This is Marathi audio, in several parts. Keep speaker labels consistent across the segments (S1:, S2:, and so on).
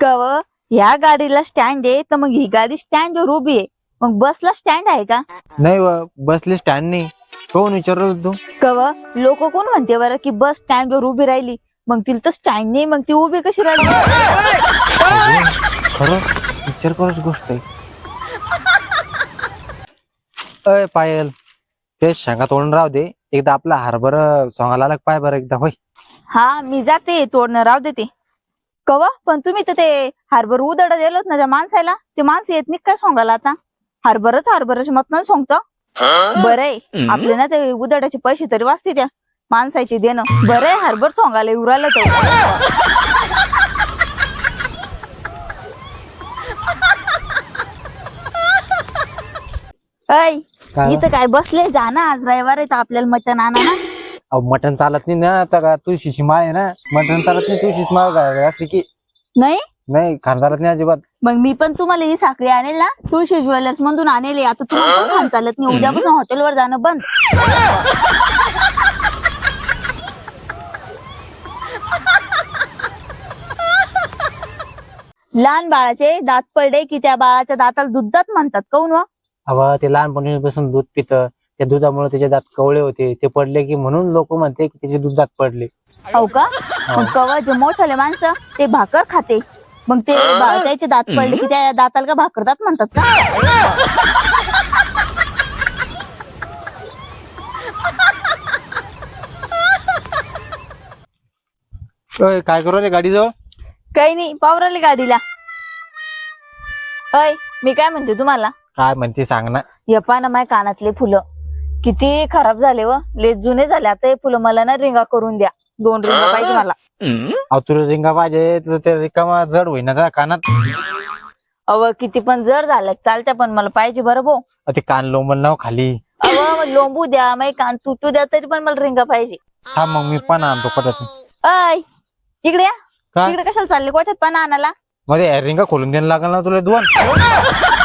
S1: कव ह्या गाडीला स्टँड आहे तर मग ही गाडी स्टँड वर उभी आहे. मग बसला स्टँड आहे का?
S2: नाही व बसले स्टँड नाही. कोण विचारलं तू?
S1: कव लोक कोण म्हणते बरं की बस स्टँड वर उभी राहिली? मग तिला तर स्टँड नाही मग ती उभी कशी राहिली?
S2: खरंच विचार करायची गोष्ट. आहे अय पायल. ते शेंगा तोडून राहू दे. एकदा आपला हार्बर सोंगाला पाय बरं एकदा होय.
S1: हा मी जाते तोडणं राव देते. कवा? पण तुम्ही तर ते हार्बर उदड दिलोत ना त्या माणसाला. ते माणसं येत नाही काय सांगायला आता? हार्बरच हार्बरच्या मत सांगतो. बरं आहे आपले ना ते उदडाचे पैसे तरी वाचते त्या माणसाचे देणं. बरं आहे हार्बर सोंगाला राहिलं ते. ऐ
S2: काय
S1: इथं काय बसले? जा ना आज रविवार आहे तर आपल्याला मटण आणा ना
S2: अहो, मटण चालत नाही ना आता का तुळशीची माळ आहे ना मटण चालत नाही तुळशीची माळ काय असली की.
S1: नाही?
S2: नाही खाण चालत नाही अजिबात.
S1: मग मी पण तुम्हाला ही साखळी आणेल ना तुळशी ज्वेलर्स मधून आणेल आता तुम्हाला पण खान चालत नाही उद्यापासून हॉटेलवर जाणं बंद. लहान बाळाचे दात पडले की त्या बाळाच्या दाताला दुधात म्हणतात काऊन व
S2: अहो ते लहानपणीपासून दूध पितं. त्या दुधामुळे त्याचे दात कवळे होते. ते पडले की म्हणून लोक म्हणते की त्याचे दूध दात पडले.
S1: हो का? मग कवा जे मोठाले माणसं ते भाकर खाते. मग ते बा- त्याचे दात पडले की त्या दाताला का भाकर दात म्हणतात का?
S2: काय करू रे गाडीजवळ?
S1: काही नाही पावराली गाडीला. अय मी काय म्हणते तुम्हाला?
S2: काय म्हणते सांग ना.
S1: यपा ना माझ्या कानातले फुलं. किती खराब झाले व. ले जुने झाले. आता हे फुलं मला ना रिंगा करून द्या. दोन रिंगा पाहिजे मला.
S2: अहो तुला रिंगा पाहिजे तर ते रिकामा जड होईना त्या कानात.
S1: अव किती पण जड झालं चालत्या पण मला पाहिजे बरं भो
S2: अहो, ते कान लोंबल नाव खाली.
S1: अव लोंबू द्या मग कान तुटू द्या तरी पण मला रिंगा पाहिजे.
S2: हा मग मी पण आणतो पटत.
S1: अय इकडे या.
S2: काय?
S1: तिकडे कशाला चालले? कोठ्यात पण आणायला?
S2: मध्ये रिंगा खोलून द्यायला लागल ना तुला दोन.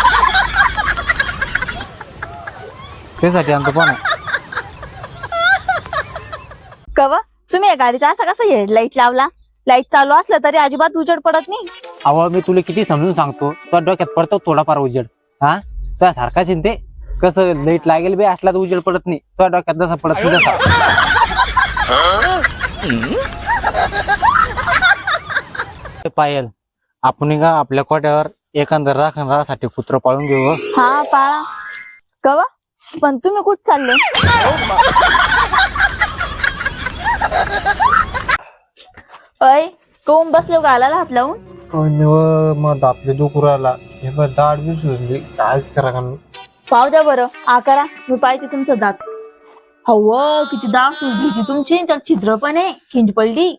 S2: त्यासाठी आणतो पण
S1: कवा? तुम्ही या गाडीचा असा कसा हेडलाईट लावला? लाइट चालू असलं तरी अजिबात उजेड पडत नाही.
S2: अहो मी तुला किती समजून सांगतो. तुझ्या डोक्यात पडतो थोडाफार उजेड. हा? तुझ्या सारखाच आहे ना ते. कसं लाइट लागेल बे असला तर उजेड पडत नाही. तुझ्या डोक्यात जसा पडत नाही तसा. पायल आपण का आपल्या कोट्यावर एखादं राखण राहासाठी कुत्र पाळून घेऊ हो.
S1: हा पाळा. कवा? पण तुम्ही कुठ चालले? अय कोण बसलो गालाला हात लावून?
S2: मग आपले डोकुराला हे बघ दाढ बी सुजली कायच करा का
S1: पाव द्या बरं. आकारा मी पाहिजे तुमचं दात. हव किती दाव सुजली ती तुमची. त्यात छिद्र पण आहे. खिंड पडली.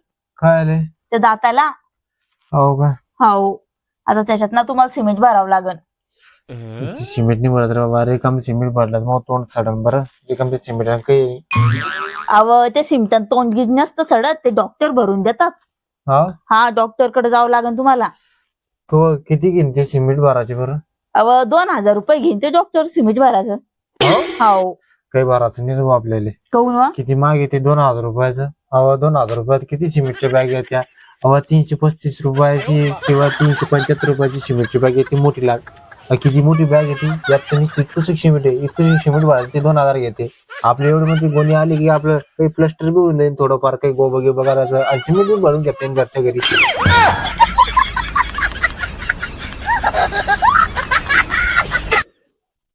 S2: काय आले
S1: त्या दाताला.
S2: हो का?
S1: हो आता त्याच्यात ना तुम्हाला सिमेंट भरावं
S2: सिमेंट नाही भरत रे बाबा रिकाम सिमेंट भरलं मग तोंड सडन बरं. रिकाम ते सिमेंट काही
S1: अव ते सिमटन तोंड गिज नसतं सडत ते डॉक्टर भरून देतात.
S2: हा?
S1: हा डॉक्टरकडे जावं लागेल तुम्हाला.
S2: तो किती घेईन ते सिमेंट भरायचे बरं?
S1: अव दोन हजार रुपये घेईन ते डॉक्टर सिमेंट भरायचं. हो?
S2: काही भरायचं नाही रे आपल्याला.
S1: कहून वा?
S2: किती माग येते दोन हजार रुपयाचं. अहो दोन हजार रुपयात किती सिमेंटच्या बॅग येत्या अहो तीनशे पस्तीस रुपयाची किंवा तीनशे पंच्याहत्तर रुपयाची सिमेंटची बॅग येते मोठी लाट अहो, किती मोठी बॅग येते यात तर इतकं सिमेंट आहे इतकं सिमेंट भरायचं ते दोन हजार घेते. आपल्या एवढं मध्ये गोणी आली की आपलं काही प्लस्टर बी होऊन जाईल थोडंफार काही गोबा गिबा करायचं आणि सिमेंट बी भरून घेते घरच्या घरी.